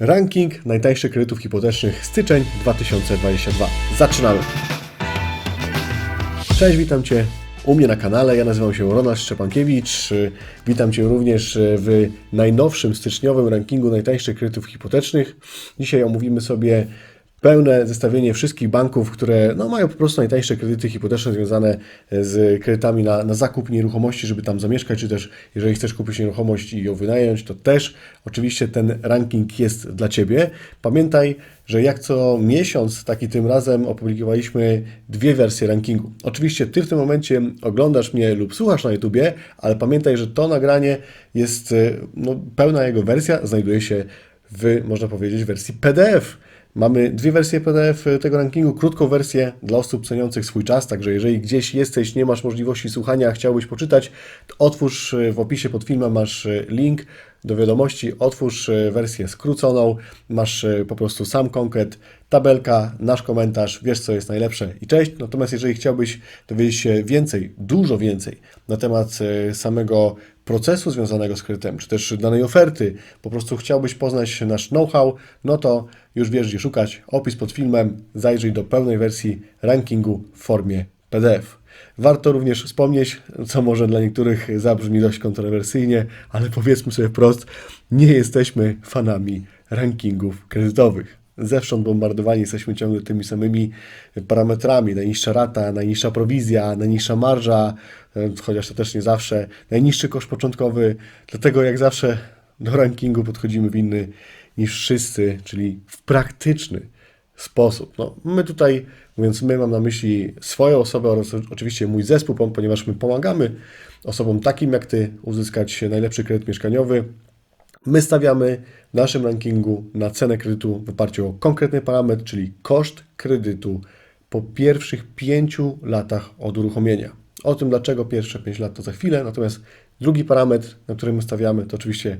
Ranking najtańszych kredytów hipotecznych styczeń 2022. Zaczynamy! Cześć, witam Cię u mnie na kanale. Ja nazywam się Ronald Szczepankiewicz. Witam Cię również w najnowszym styczniowym rankingu najtańszych kredytów hipotecznych. Dzisiaj omówimy sobie pełne zestawienie wszystkich banków, które no, mają po prostu najtańsze kredyty hipoteczne związane z kredytami na, na zakup nieruchomości, żeby tam zamieszkać, czy też jeżeli chcesz kupić nieruchomość i ją wynająć, to też oczywiście ten ranking jest dla Ciebie. Pamiętaj, że jak co miesiąc, taki tym razem opublikowaliśmy dwie wersje rankingu. Oczywiście Ty w tym momencie oglądasz mnie lub słuchasz na YouTubie, ale pamiętaj, że to nagranie jest, no, pełna jego wersja znajduje się w, można powiedzieć, wersji PDF. Mamy dwie wersje PDF tego rankingu, krótką wersję dla osób ceniących swój czas, także jeżeli gdzieś jesteś, nie masz możliwości słuchania, a chciałbyś poczytać, otwórz e, w opisie pod filmem, masz e, link do wiadomości, otwórz e, wersję skróconą, masz po prostu sam konkret, tabelka, nasz komentarz, wiesz co jest najlepsze i cześć. Natomiast jeżeli chciałbyś dowiedzieć się więcej, dużo więcej na temat samego procesu związanego z kredytem, czy też danej oferty, po prostu chciałbyś poznać nasz know-how, no to już wiesz gdzie szukać. Opis pod filmem, zajrzyj do pełnej wersji rankingu w formie PDF. Warto również wspomnieć, co może dla niektórych zabrzmi dość kontrowersyjnie, ale powiedzmy sobie wprost, nie jesteśmy fanami rankingów kredytowych. Zewsząd bombardowani jesteśmy ciągle tymi samymi parametrami. Najniższa rata, najniższa prowizja, najniższa marża, chociaż to też nie zawsze, najniższy koszt początkowy. Dlatego jak zawsze do rankingu podchodzimy w inny niż wszyscy, czyli w praktyczny sposób. No, my tutaj, mówiąc my, mam na myśli swoją osobę oraz oczywiście mój zespół, ponieważ my pomagamy osobom takim jak Ty uzyskać najlepszy kredyt mieszkaniowy. My stawiamy w naszym rankingu na cenę kredytu w oparciu o konkretny parametr, czyli koszt kredytu po pierwszych pięciu latach od uruchomienia. O tym, dlaczego pierwsze 5 lat, to za chwilę. Natomiast drugi parametr, na którym my stawiamy, to oczywiście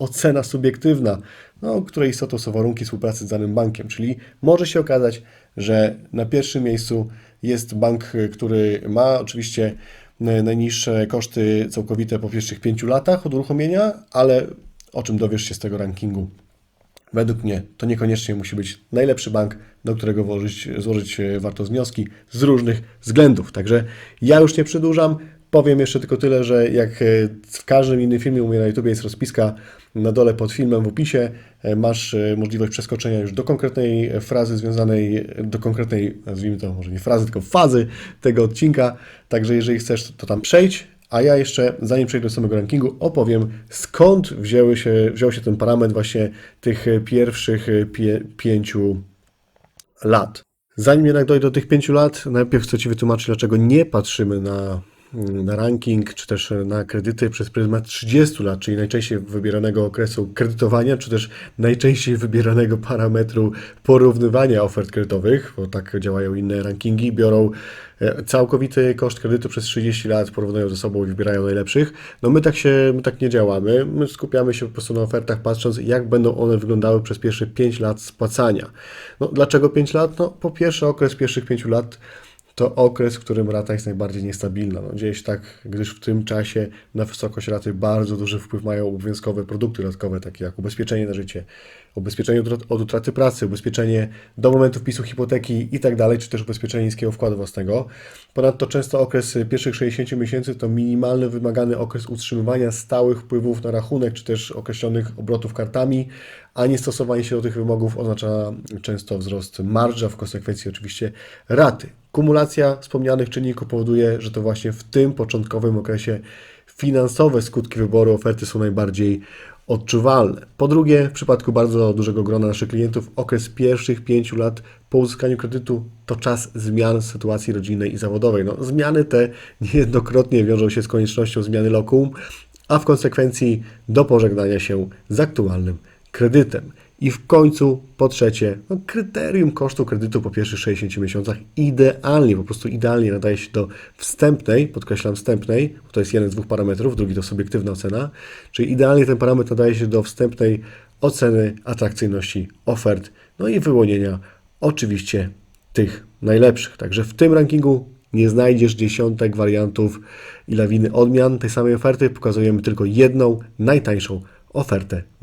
ocena subiektywna, no, której istotą są warunki współpracy z danym bankiem. Czyli może się okazać, że na pierwszym miejscu jest bank, który ma oczywiście najniższe koszty całkowite po pierwszych pięciu latach od uruchomienia, ale o czym dowiesz się z tego rankingu. Według mnie to niekoniecznie musi być najlepszy bank, do którego włożyć, złożyć warto wnioski z różnych względów. Także ja już nie przedłużam. Powiem jeszcze tylko tyle, że jak w każdym innym filmie u mnie na YouTube jest rozpiska na dole pod filmem w opisie, masz możliwość przeskoczenia już do konkretnej frazy związanej, do konkretnej, nazwijmy to może nie frazy, tylko fazy tego odcinka. Także jeżeli chcesz, to tam przejdź. A ja jeszcze, zanim przejdę do samego rankingu, opowiem skąd wzięły się, wziął się ten parametr właśnie tych pierwszych pie, pięciu lat. Zanim jednak dojdę do tych pięciu lat, najpierw chcę Ci wytłumaczyć, dlaczego nie patrzymy na, na ranking, czy też na kredyty przez pryzmat 30 lat, czyli najczęściej wybieranego okresu kredytowania, czy też najczęściej wybieranego parametru porównywania ofert kredytowych, bo tak działają inne rankingi, biorą całkowity koszt kredytu przez 30 lat, porównują ze sobą i wybierają najlepszych. No my tak się, my tak nie działamy. My skupiamy się po prostu na ofertach, patrząc jak będą one wyglądały przez pierwsze 5 lat spłacania. No dlaczego 5 lat? No po pierwsze okres pierwszych 5 lat to okres, w którym rata jest najbardziej niestabilna. No, gdzieś tak, gdyż w tym czasie na wysokość raty bardzo duży wpływ mają obowiązkowe produkty dodatkowe, takie jak ubezpieczenie na życie, ubezpieczenie od utraty pracy, ubezpieczenie do momentu wpisu hipoteki i tak czy też ubezpieczenie niskiego wkładu własnego. Ponadto często okres pierwszych 60 miesięcy to minimalny wymagany okres utrzymywania stałych wpływów na rachunek, czy też określonych obrotów kartami, a nie stosowanie się do tych wymogów oznacza często wzrost marży, a w konsekwencji oczywiście raty. Kumulacja wspomnianych czynników powoduje, że to właśnie w tym początkowym okresie finansowe skutki wyboru oferty są najbardziej odczuwalne. Po drugie, w przypadku bardzo dużego grona naszych klientów, okres pierwszych pięciu lat po uzyskaniu kredytu to czas zmian sytuacji rodzinnej i zawodowej. No, zmiany te niejednokrotnie wiążą się z koniecznością zmiany lokum, a w konsekwencji do pożegnania się z aktualnym kredytem. I w końcu, po trzecie, no, kryterium kosztu kredytu po pierwszych 60 miesiącach idealnie, po prostu idealnie nadaje się do wstępnej, podkreślam wstępnej, bo to jest jeden z dwóch parametrów, drugi to subiektywna ocena, czyli idealnie ten parametr nadaje się do wstępnej oceny atrakcyjności ofert, no i wyłonienia oczywiście tych najlepszych. Także w tym rankingu nie znajdziesz dziesiątek wariantów i lawiny odmian tej samej oferty, pokazujemy tylko jedną, najtańszą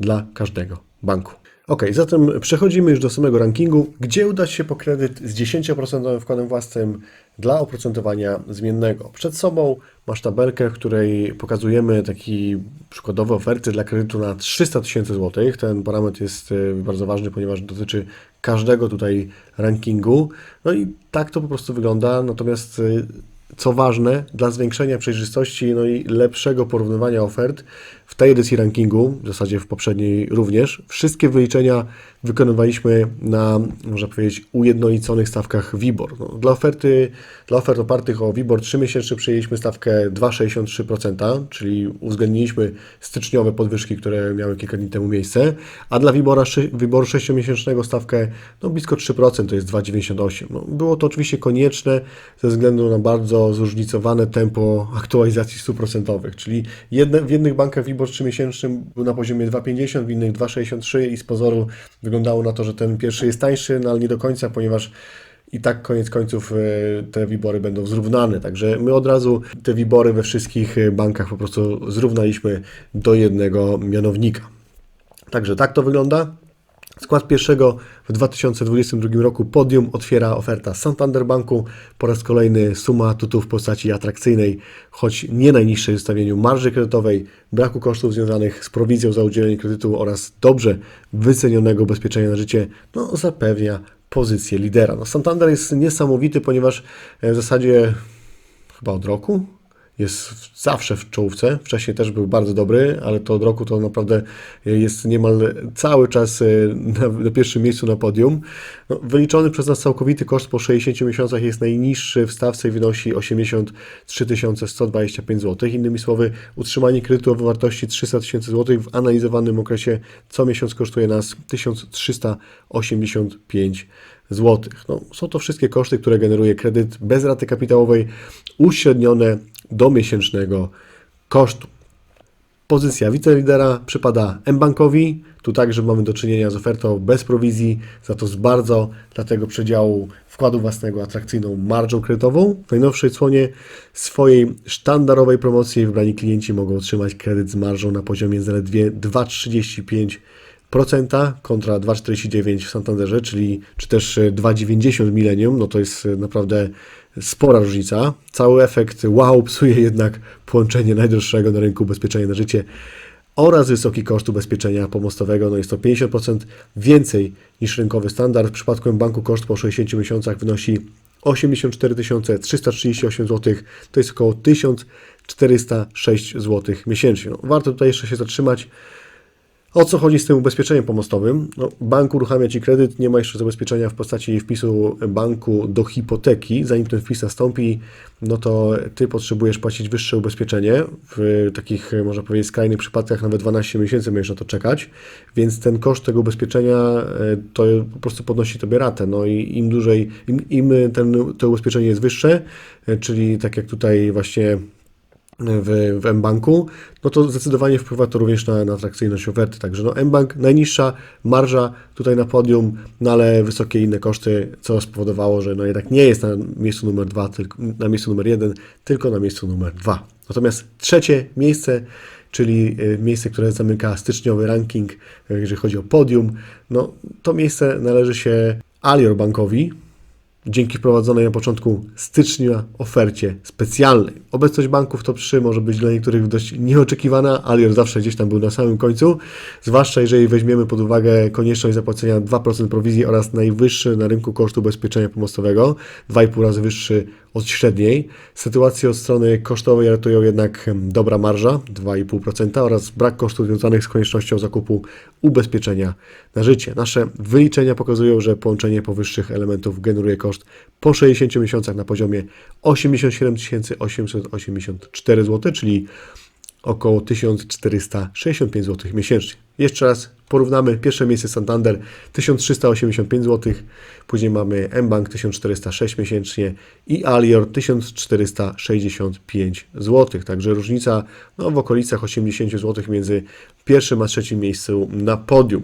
dla każdego banku. Ok, zatem przechodzimy już do samego rankingu, gdzie udać się po kredyt z 10% wkładem własnym dla oprocentowania zmiennego. Przed sobą masz tabelkę, w której pokazujemy taki przykładowe oferty dla kredytu na 300 tysięcy złotych. Ten parametr jest y, bardzo ważny, ponieważ dotyczy każdego tutaj rankingu. No i tak to po prostu wygląda. Natomiast y, co ważne, dla zwiększenia przejrzystości no i lepszego porównywania ofert w tej edycji rankingu, w zasadzie w poprzedniej również, wszystkie wyliczenia wykonywaliśmy na, można powiedzieć, ujednoliconych stawkach WIBOR. No, dla, oferty, dla ofert opartych o WIBOR 3-miesięczny przyjęliśmy stawkę 2,63%, czyli uwzględniliśmy styczniowe podwyżki, które miały kilka dni temu miejsce, a dla WIBORa, WIBOR 6-miesięcznego stawkę no, blisko 3%, to jest 2,98%. No, było to oczywiście konieczne ze względu na bardzo zróżnicowane tempo aktualizacji stóp procentowych, czyli jedne, w jednych bankach WIBOR 3-miesięcznym był na poziomie 2,50, w innych 2,63 i z pozoru wyglądało na to, że ten pierwszy jest tańszy, no ale nie do końca, ponieważ i tak koniec końców e, te wibory będą zrównane. Także my od razu te wibory we wszystkich e, bankach po prostu zrównaliśmy do jednego mianownika. Także tak to wygląda. Skład pierwszego w 2022 roku podium otwiera oferta Santander Banku. Po raz kolejny suma tutów w postaci atrakcyjnej, choć nie najniższej w marży kredytowej, braku kosztów związanych z prowizją za udzielenie kredytu oraz dobrze wycenionego ubezpieczenia na życie, no, zapewnia pozycję lidera. No, Santander jest niesamowity, ponieważ w zasadzie chyba od roku jest zawsze w czołówce. Wcześniej też był bardzo dobry, ale to od roku to naprawdę jest niemal cały czas e, na, na pierwszym miejscu na podium. No, wyliczony przez nas całkowity koszt po 60 miesiącach jest najniższy w stawce i wynosi 83 125 zł. Innymi słowy, utrzymanie kredytu o wartości 300 tysięcy złotych w analizowanym okresie co miesiąc kosztuje nas 1385 złotych. No, są to wszystkie koszty, które generuje kredyt bez raty kapitałowej, uśrednione do miesięcznego kosztu. Pozycja wicelidera przypada mBankowi. Tu także mamy do czynienia z ofertą bez prowizji, za to z bardzo dla tego przedziału wkładu własnego atrakcyjną marżą kredytową. W najnowszej słonie swojej sztandarowej promocji wybrani klienci mogą otrzymać kredyt z marżą na poziomie zaledwie 2,35% kontra 2,49 w Santanderze, czyli czy też 2,90 Millennium, no to jest naprawdę spora różnica. Cały efekt wow psuje jednak połączenie najdroższego na rynku ubezpieczenia na życie oraz wysoki koszt ubezpieczenia pomostowego. No jest to 50% więcej niż rynkowy standard. W przypadku banku koszt po 60 miesiącach wynosi 84 338 zł, to jest około 1406 zł miesięcznie. No, warto tutaj jeszcze się zatrzymać. O co chodzi z tym ubezpieczeniem pomostowym? No, bank uruchamia Ci kredyt, nie ma jeszcze zabezpieczenia w postaci wpisu banku do hipoteki. Zanim ten wpis nastąpi, no to Ty potrzebujesz płacić wyższe ubezpieczenie. W takich, można powiedzieć, skrajnych przypadkach nawet 12 miesięcy będziesz na to czekać, więc ten koszt tego ubezpieczenia e, to po prostu podnosi Tobie ratę. No i im dłużej, im, im ten, to ubezpieczenie jest wyższe, e, czyli tak jak tutaj właśnie w, w mBanku, no to zdecydowanie wpływa to również na, na atrakcyjność oferty. Także no mBank najniższa marża tutaj na podium, no ale wysokie inne koszty, co spowodowało, że no jednak nie jest na miejscu numer dwa, tylko na miejscu numer jeden, tylko na miejscu numer dwa. Natomiast trzecie miejsce, czyli e, miejsce, które zamyka styczniowy ranking, e, jeżeli chodzi o podium, no to miejsce należy się Alior Bankowi, dzięki wprowadzonej na początku stycznia ofercie specjalnej. Obecność banków top 3 może być dla niektórych dość nieoczekiwana, Alior zawsze gdzieś tam był na samym końcu, zwłaszcza jeżeli weźmiemy pod uwagę konieczność zapłacenia 2% prowizji oraz najwyższy na rynku koszt ubezpieczenia pomostowego, 2,5 razy wyższy od średniej. Sytuację od strony kosztowej ratują jednak dobra marża 2,5% oraz brak kosztów związanych z koniecznością zakupu ubezpieczenia na życie. Nasze wyliczenia pokazują, że połączenie powyższych elementów generuje koszt po 60 miesiącach na poziomie 87 884 zł, czyli około 1465 zł miesięcznie. Jeszcze raz porównamy. Pierwsze miejsce Santander 1385 zł, później mamy mBank 1406 miesięcznie i Alior 1465 zł. Także różnica no, w okolicach 80 zł między pierwszym a trzecim miejscem na podium.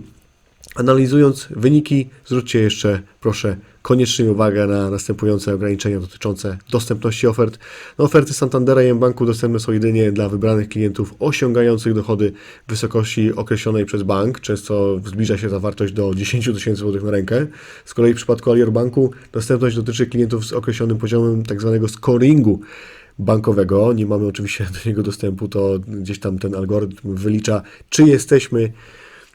Analizując wyniki, zwróćcie jeszcze proszę koniecznie uwagę na następujące ograniczenia dotyczące dostępności ofert. No, oferty Santandera i banku dostępne są jedynie dla wybranych klientów osiągających dochody w wysokości określonej przez bank. Często zbliża się ta wartość do 10 tysięcy złotych na rękę. Z kolei w przypadku Alior Banku dostępność dotyczy klientów z określonym poziomem tak zwanego scoringu bankowego. Nie mamy oczywiście do niego dostępu, to gdzieś tam ten algorytm wylicza, czy jesteśmy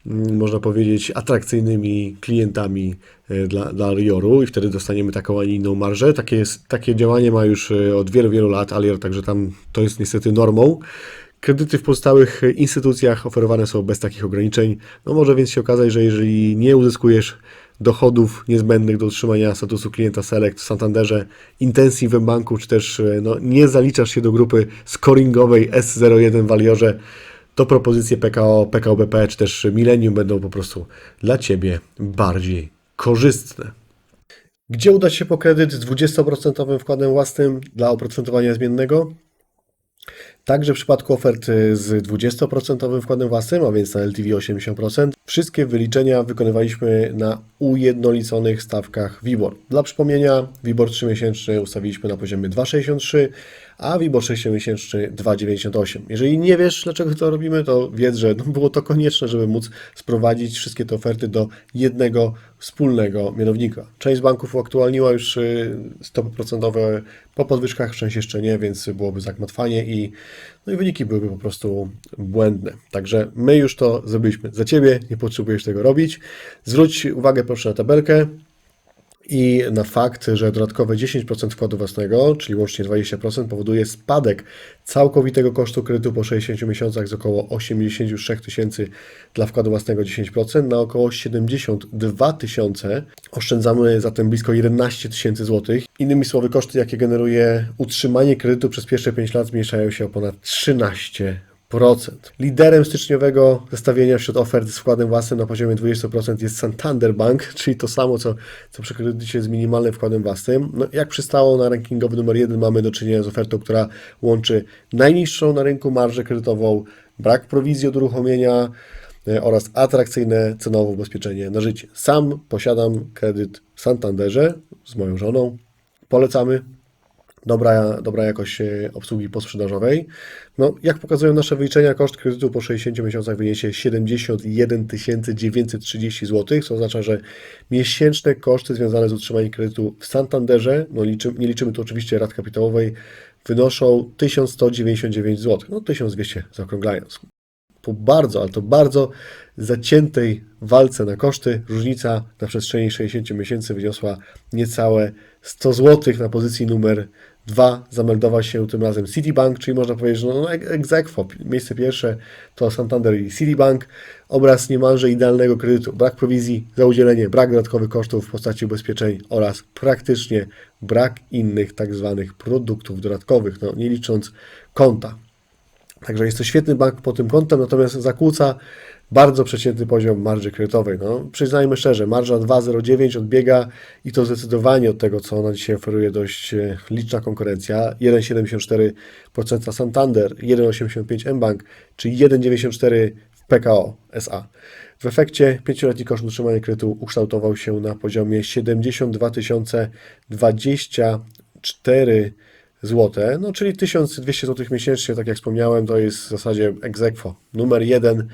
można powiedzieć, atrakcyjnymi klientami e, dla, dla Alioru i wtedy dostaniemy taką, a nie inną marżę. Takie, jest, takie działanie ma już e, od wielu, wielu lat Alior, także tam to jest niestety normą. Kredyty w pozostałych instytucjach oferowane są bez takich ograniczeń. No może więc się okazać, że jeżeli nie uzyskujesz dochodów niezbędnych do utrzymania statusu klienta Select w Santanderze, intensji w banku, czy też e, no, nie zaliczasz się do grupy scoringowej S01 w Aliorze, to propozycje PKO, PKO BP czy też Millennium będą po prostu dla Ciebie bardziej korzystne. Gdzie udać się po kredyt z 20% wkładem własnym dla oprocentowania zmiennego? Także w przypadku oferty z 20% wkładem własnym, a więc na LTV 80%, wszystkie wyliczenia wykonywaliśmy na ujednoliconych stawkach WIBOR. Dla przypomnienia, WIBOR 3-miesięczny ustawiliśmy na poziomie 2,63, a WIBOR 6-miesięczny 2,98. Jeżeli nie wiesz, dlaczego to robimy, to wiedz, że no było to konieczne, żeby móc sprowadzić wszystkie te oferty do jednego wspólnego mianownika. Część banków uaktualniła już y, stopy procentowe po podwyżkach, część jeszcze nie, więc byłoby zagmatwanie i, no i wyniki byłyby po prostu błędne. Także my już to zrobiliśmy za Ciebie, nie potrzebujesz tego robić. Zwróć uwagę proszę na tabelkę i na fakt, że dodatkowe 10% wkładu własnego, czyli łącznie 20%, powoduje spadek całkowitego kosztu kredytu po 60 miesiącach z około 83 tysięcy dla wkładu własnego 10% na około 72 tysiące. Oszczędzamy zatem blisko 11 tysięcy złotych. Innymi słowy, koszty, jakie generuje utrzymanie kredytu przez pierwsze 5 lat, zmniejszają się o ponad 13 Liderem styczniowego zestawienia wśród ofert z wkładem własnym na poziomie 20% jest Santander Bank, czyli to samo, co, co przy kredycie z minimalnym wkładem własnym. No, jak przystało na rankingowy numer 1 mamy do czynienia z ofertą, która łączy najniższą na rynku marżę kredytową, brak prowizji od uruchomienia e, oraz atrakcyjne cenowo ubezpieczenie na życie. Sam posiadam kredyt w Santanderze z moją żoną. Polecamy dobra, dobra jakość e, obsługi posprzedażowej. No, jak pokazują nasze wyliczenia, koszt kredytu po 60 miesiącach wyniesie 71 930 zł, co oznacza, że miesięczne koszty związane z utrzymaniem kredytu w Santanderze, no liczy, nie liczymy tu oczywiście rat kapitałowej, wynoszą 1199 zł, no 1200 zaokrąglając. Po bardzo, ale to bardzo zaciętej walce na koszty różnica na przestrzeni 60 miesięcy wyniosła niecałe 100 zł na pozycji numer Dwa, zameldował się tym razem Citibank, czyli można powiedzieć, że no, egzekwo. Miejsce pierwsze to Santander i Citibank. Obraz niemalże idealnego kredytu. Brak prowizji za udzielenie, brak dodatkowych kosztów w postaci ubezpieczeń oraz praktycznie brak innych tak zwanych produktów dodatkowych, no, nie licząc konta. Także jest to świetny bank pod tym kątem, natomiast zakłóca bardzo przeciętny poziom marży kredytowej. No, przyznajmy szczerze, marża 2,09 odbiega i to zdecydowanie od tego, co ona dzisiaj oferuje dość e, liczna konkurencja. 1,74% Santander, 1,85 mBank, czy 1,94 w PKO SA. W efekcie pięcioletni koszt utrzymania kredytu ukształtował się na poziomie 72 024 złote, no czyli 1200 zł miesięcznie, tak jak wspomniałem, to jest w zasadzie egzekwo. Numer jeden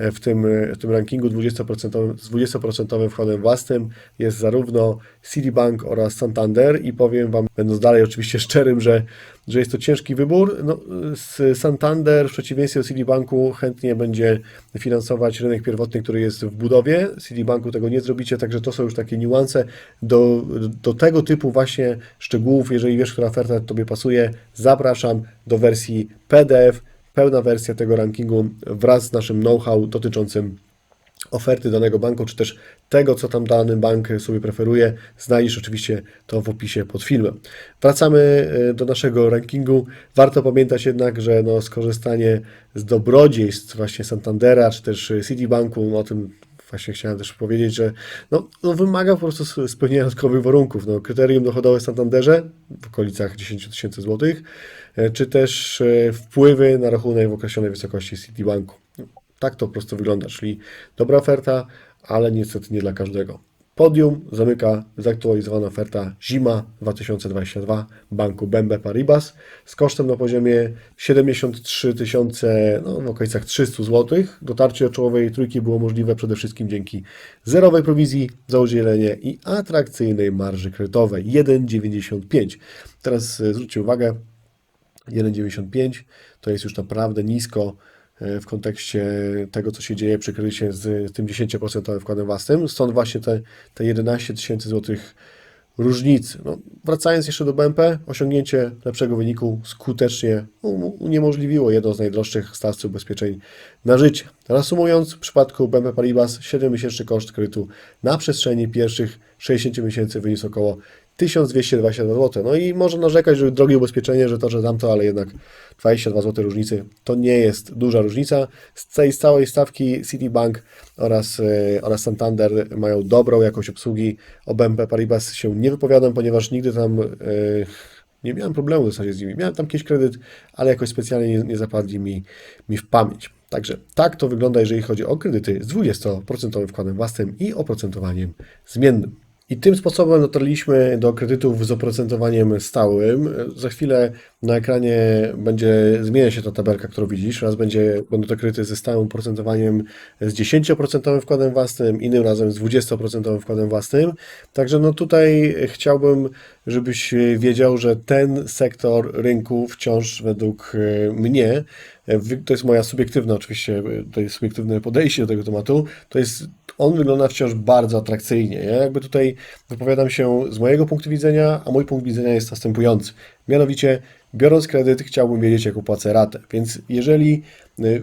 w tym, w tym rankingu 20% z 20% wkładem własnym jest zarówno Citibank oraz Santander i powiem Wam, będąc dalej oczywiście szczerym, że, że jest to ciężki wybór. No, Santander w przeciwieństwie do Citibanku chętnie będzie finansować rynek pierwotny, który jest w budowie. Citibanku tego nie zrobicie, także to są już takie niuanse. Do, do tego typu właśnie szczegółów, jeżeli wiesz, która oferta Tobie pasuje, zapraszam do wersji PDF pełna wersja tego rankingu wraz z naszym know-how dotyczącym oferty danego banku, czy też tego, co tam dany bank sobie preferuje, znajdziesz oczywiście to w opisie pod filmem. Wracamy e, do naszego rankingu. Warto pamiętać jednak, że no, skorzystanie z dobrodziejstw właśnie Santandera, czy też Citibanku, no, o tym właśnie chciałem też powiedzieć, że no, no wymaga po prostu spełnienia dodatkowych warunków. No, kryterium dochodowe w Santanderze w okolicach 10 tysięcy złotych, e, czy też e, wpływy na rachunek w określonej wysokości Citibanku. Tak to po prostu wygląda, czyli dobra oferta, ale niestety nie dla każdego. Podium zamyka zaktualizowana oferta Zima 2022 banku BNP Paribas z kosztem na poziomie 73 tysiące, no w okolicach 300 zł. Dotarcie do czołowej trójki było możliwe przede wszystkim dzięki zerowej prowizji za udzielenie i atrakcyjnej marży kredytowej 1,95. Teraz e, zwróćcie uwagę, 1,95 to jest już naprawdę nisko w kontekście tego, co się dzieje przy kredycie z tym 10% wkładem własnym. Stąd właśnie te, te 11 tysięcy złotych różnicy. No, wracając jeszcze do BNP, osiągnięcie lepszego wyniku skutecznie uniemożliwiło jedno z najdroższych stacji ubezpieczeń na życie. Reasumując, w przypadku BNP Paribas 7-miesięczny koszt kredytu na przestrzeni pierwszych 60 miesięcy wyniósł około 1222 zł. No i można narzekać, że drogie ubezpieczenie, że to, że tamto, ale jednak 22 zł różnicy to nie jest duża różnica. Z tej całej stawki Citibank oraz, e, oraz Santander mają dobrą jakość obsługi. O BNP Paribas się nie wypowiadam, ponieważ nigdy tam e, nie miałem problemu w zasadzie z nimi. Miałem tam jakiś kredyt, ale jakoś specjalnie nie, nie zapadli mi, mi w pamięć. Także tak to wygląda, jeżeli chodzi o kredyty z 20% wkładem własnym i oprocentowaniem zmiennym. I tym sposobem dotarliśmy do kredytów z oprocentowaniem stałym. Za chwilę na ekranie będzie zmienia się ta tabelka, którą widzisz. Raz będzie, będą to kredyty ze stałym oprocentowaniem z 10% wkładem własnym, innym razem z 20% wkładem własnym. Także no tutaj chciałbym, żebyś wiedział, że ten sektor rynku wciąż według mnie, to jest moja subiektywna oczywiście, to jest subiektywne podejście do tego tematu, to jest on wygląda wciąż bardzo atrakcyjnie. Ja jakby tutaj wypowiadam się z mojego punktu widzenia, a mój punkt widzenia jest następujący. Mianowicie, biorąc kredyt, chciałbym wiedzieć, jak opłacę ratę. Więc jeżeli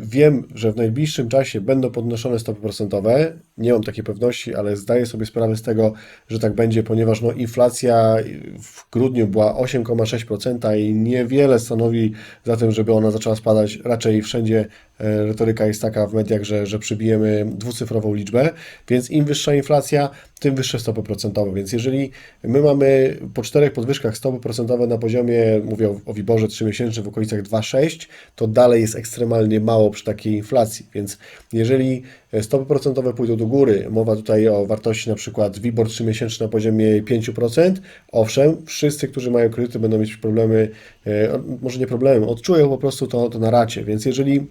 wiem, że w najbliższym czasie będą podnoszone stopy procentowe, nie mam takiej pewności, ale zdaję sobie sprawę z tego, że tak będzie, ponieważ no, inflacja w grudniu była 8,6% i niewiele stanowi za tym, żeby ona zaczęła spadać. Raczej wszędzie e, retoryka jest taka w mediach, że, że przybijemy dwucyfrową liczbę, więc im wyższa inflacja, tym wyższe stopy procentowe. Więc jeżeli my mamy po czterech podwyżkach stopy procentowe na poziomie, mówię o, o WIBORze 3-miesięcznym w okolicach 2,6, to dalej jest ekstremalnie mało przy takiej inflacji. Więc jeżeli stopy procentowe pójdą do góry, mowa tutaj o wartości na przykład WIBOR 3-miesięczny na poziomie 5%, owszem, wszyscy, którzy mają kredyty będą mieć problemy, e, może nie problemy, odczują po prostu to, to na racie. Więc jeżeli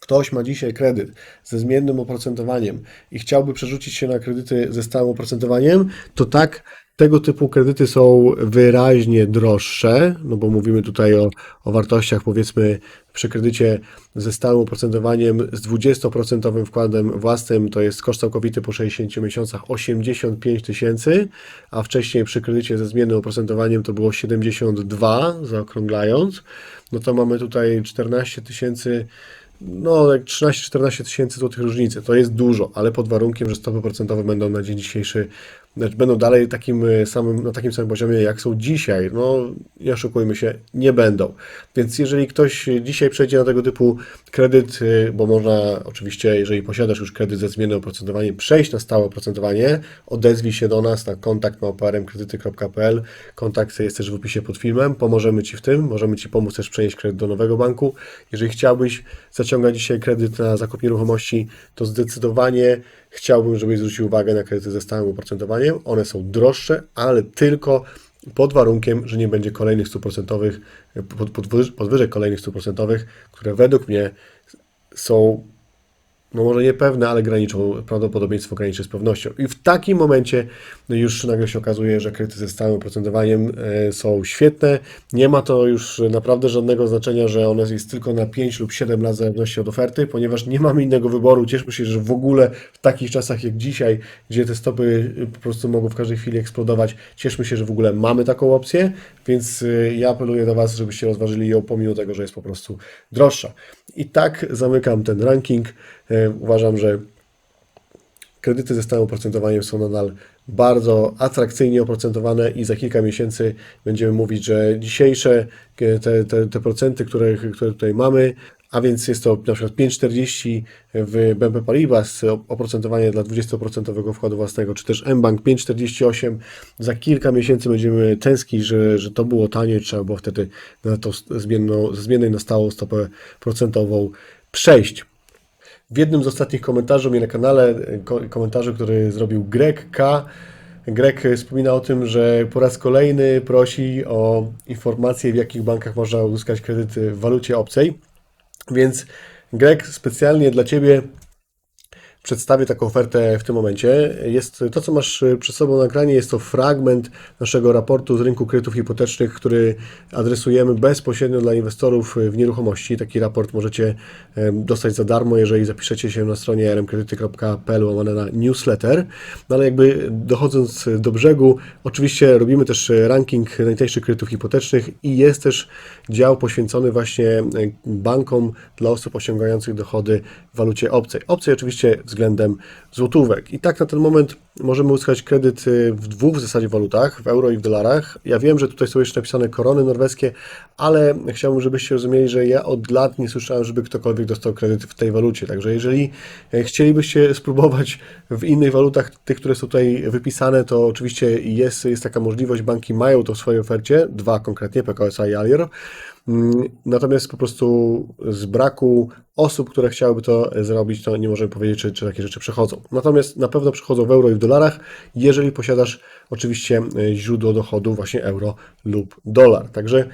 ktoś ma dzisiaj kredyt ze zmiennym oprocentowaniem i chciałby przerzucić się na kredyty ze stałym oprocentowaniem, to tak, tego typu kredyty są wyraźnie droższe, no bo mówimy tutaj o, o wartościach powiedzmy przy kredycie ze stałym oprocentowaniem z 20% wkładem własnym to jest koszt całkowity po 60 miesiącach 85 tysięcy, a wcześniej przy kredycie ze zmiennym oprocentowaniem to było 72, zaokrąglając, no to mamy tutaj 14 tysięcy no jak 13-14 tysięcy złotych różnicy. To jest dużo, ale pod warunkiem, że stopy procentowe będą na dzień dzisiejszy znaczy będą dalej takim e, samym, na takim samym poziomie, jak są dzisiaj. No, nie oszukujmy się, nie będą. Więc jeżeli ktoś dzisiaj przejdzie na tego typu kredyt, e, bo można oczywiście, jeżeli posiadasz już kredyt ze zmiennym oprocentowaniem, przejść na stałe oprocentowanie, odezwij się do nas na kontakt małparemkredyty.pl. Kontakt jest też w opisie pod filmem. Pomożemy Ci w tym, możemy Ci pomóc też przenieść kredyt do nowego banku. Jeżeli chciałbyś zaciągać dzisiaj kredyt na zakup nieruchomości, to zdecydowanie chciałbym, żebyś zwrócił uwagę na kredyty ze stałym oprocentowaniem. One są droższe, ale tylko pod warunkiem, że nie będzie kolejnych stóp procentowych, podwyżek kolejnych stóp procentowych, które według mnie są no może niepewne, ale graniczą, prawdopodobieństwo graniczy z pewnością. I w takim momencie no już nagle się okazuje, że kredyty ze stałym oprocentowaniem e, są świetne. Nie ma to już naprawdę żadnego znaczenia, że one jest tylko na 5 lub 7 lat w zależności od oferty, ponieważ nie mamy innego wyboru. Cieszmy się, że w ogóle w takich czasach jak dzisiaj, gdzie te stopy po prostu mogą w każdej chwili eksplodować, cieszmy się, że w ogóle mamy taką opcję, więc e, ja apeluję do Was, żebyście rozważyli ją pomimo tego, że jest po prostu droższa. I tak zamykam ten ranking. E, uważam, że kredyty ze stałym oprocentowaniem są nadal bardzo atrakcyjnie oprocentowane i za kilka miesięcy będziemy mówić, że dzisiejsze e, te, te, te procenty, które, które tutaj mamy, a więc jest to na przykład 5,40 w BNP Paribas, oprocentowanie dla 20% wkładu własnego, czy też mBank 5,48. Za kilka miesięcy będziemy tęsknić, że, że to było tanie, trzeba było wtedy na to zmienną, zmiennej na stałą stopę procentową przejść. W jednym z ostatnich komentarzy mnie na kanale, ko- komentarzu, który zrobił Greg K., Greg wspomina o tym, że po raz kolejny prosi o informacje, w jakich bankach można uzyskać kredyt w walucie obcej. Więc Greg, specjalnie dla Ciebie przedstawię taką ofertę w tym momencie. Jest to, co masz przed sobą na ekranie, jest to fragment naszego raportu z rynku kredytów hipotecznych, który adresujemy bezpośrednio dla inwestorów w nieruchomości. Taki raport możecie dostać za darmo, jeżeli zapiszecie się na stronie rmkredyty.pl łamane na newsletter. No ale jakby dochodząc do brzegu, oczywiście robimy też ranking najtańszych kredytów hipotecznych i jest też dział poświęcony właśnie bankom dla osób osiągających dochody w walucie obcej. Obcej oczywiście względem złotówek. I tak na ten moment możemy uzyskać kredyt y, w dwóch w zasadzie walutach, w euro i w dolarach. Ja wiem, że tutaj są jeszcze napisane korony norweskie, ale chciałbym, żebyście rozumieli, że ja od lat nie słyszałem, żeby ktokolwiek dostał kredyt w tej walucie. Także jeżeli e, chcielibyście spróbować w innych walutach, tych, które są tutaj wypisane, to oczywiście jest, jest taka możliwość. Banki mają to w swojej ofercie, dwa konkretnie, PKSA i Alior. Mm, Natomiast po prostu z braku osób, które chciałyby to zrobić, to nie możemy powiedzieć, czy, czy takie rzeczy przechodzą. Natomiast na pewno przechodzą w euro i w dolarach, jeżeli posiadasz oczywiście e, źródło dochodu właśnie euro lub dolar. Także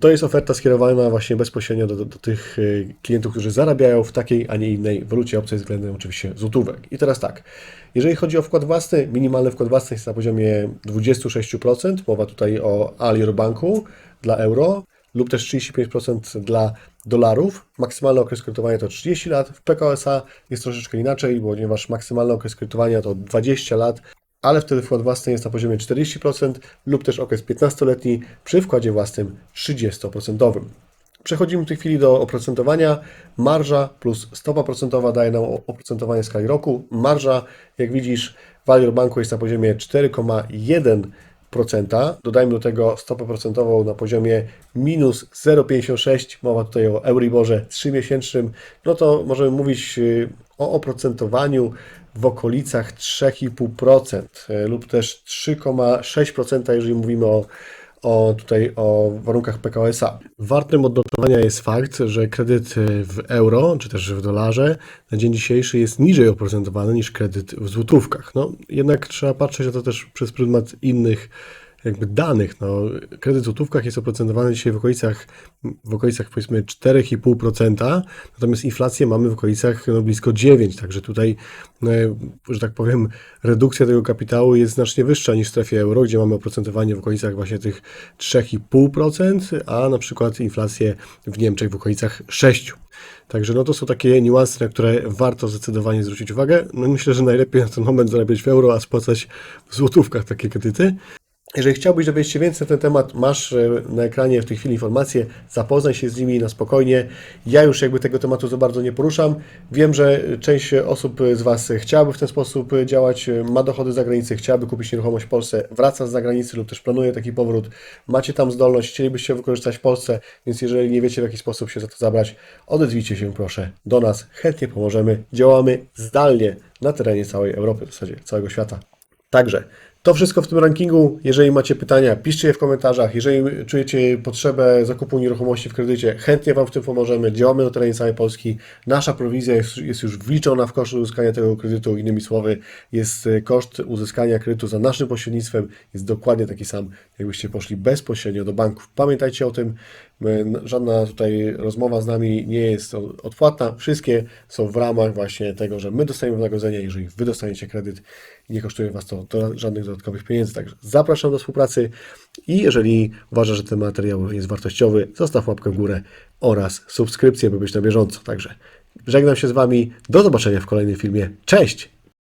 to jest oferta skierowana właśnie bezpośrednio do, do, do tych e, klientów, którzy zarabiają w takiej, a nie innej walucie obcej względem oczywiście złotówek. I teraz tak, jeżeli chodzi o wkład własny, minimalny wkład własny jest na poziomie 26%, mowa tutaj o Alior Banku dla euro, lub też 35% dla dolarów. Maksymalny okres kredytowania to 30 lat. W PKSA jest troszeczkę inaczej, ponieważ maksymalny okres kredytowania to 20 lat, ale wtedy wkład własny jest na poziomie 40% lub też okres 15-letni przy wkładzie własnym 30%. Przechodzimy w tej chwili do oprocentowania. Marża plus stopa procentowa daje nam oprocentowanie w skali roku. Marża, jak widzisz, Alior Banku jest na poziomie 4,1%. Dodajmy do tego stopę procentową na poziomie minus 0,56. Mowa tutaj o Euriborze 3-miesięcznym. No to możemy mówić y, o oprocentowaniu w okolicach 3,5% y, lub też 3,6%, jeżeli mówimy o o tutaj o warunkach PKSA. Wartym odnotowania jest fakt, że kredyt w euro czy też w dolarze na dzień dzisiejszy jest niżej oprocentowany niż kredyt w złotówkach. No, jednak trzeba patrzeć na to też przez pryzmat innych jakby danych. No, kredyt w złotówkach jest oprocentowany dzisiaj w okolicach, w okolicach powiedzmy 4,5%, natomiast inflację mamy w okolicach no, blisko 9%, także tutaj, no, że tak powiem, redukcja tego kapitału jest znacznie wyższa niż w strefie euro, gdzie mamy oprocentowanie w okolicach właśnie tych 3,5%, a na przykład inflację w Niemczech w okolicach 6%. Także no to są takie niuanse, na które warto zdecydowanie zwrócić uwagę. No myślę, że najlepiej na ten moment zarabiać w euro, a spłacać w złotówkach takie kredyty. Jeżeli chciałbyś dowiedzieć się więcej na ten temat, masz e, na ekranie w tej chwili informacje, zapoznaj się z nimi na spokojnie. Ja już jakby tego tematu za bardzo nie poruszam. Wiem, że część osób z Was chciałaby w ten sposób działać, ma dochody z zagranicy, chciałaby kupić nieruchomość w Polsce, wraca z zagranicy lub też planuje taki powrót. Macie tam zdolność, chcielibyście wykorzystać w Polsce, więc jeżeli nie wiecie w jaki sposób się za to zabrać, odezwijcie się proszę do nas, chętnie pomożemy. Działamy zdalnie na terenie całej Europy, w zasadzie całego świata. Także to wszystko w tym rankingu. Jeżeli macie pytania, piszcie je w komentarzach. Jeżeli czujecie potrzebę zakupu nieruchomości w kredycie, chętnie Wam w tym pomożemy. Działamy na terenie całej Polski. Nasza prowizja jest, jest już wliczona w koszt uzyskania tego kredytu. Innymi słowy, jest e, koszt uzyskania kredytu za naszym pośrednictwem jest dokładnie taki sam, jakbyście poszli bezpośrednio do banków. Pamiętajcie o tym. Żadna tutaj rozmowa z nami nie jest odpłatna. Wszystkie są w ramach właśnie tego, że my dostajemy wynagrodzenie, jeżeli Wy dostaniecie kredyt nie kosztuje Was to żadnych dodatkowych pieniędzy. Także zapraszam do współpracy i jeżeli uważasz, że ten materiał jest wartościowy, zostaw łapkę w górę oraz subskrypcję, by być na bieżąco. Także żegnam się z Wami. Do zobaczenia w kolejnym filmie. Cześć!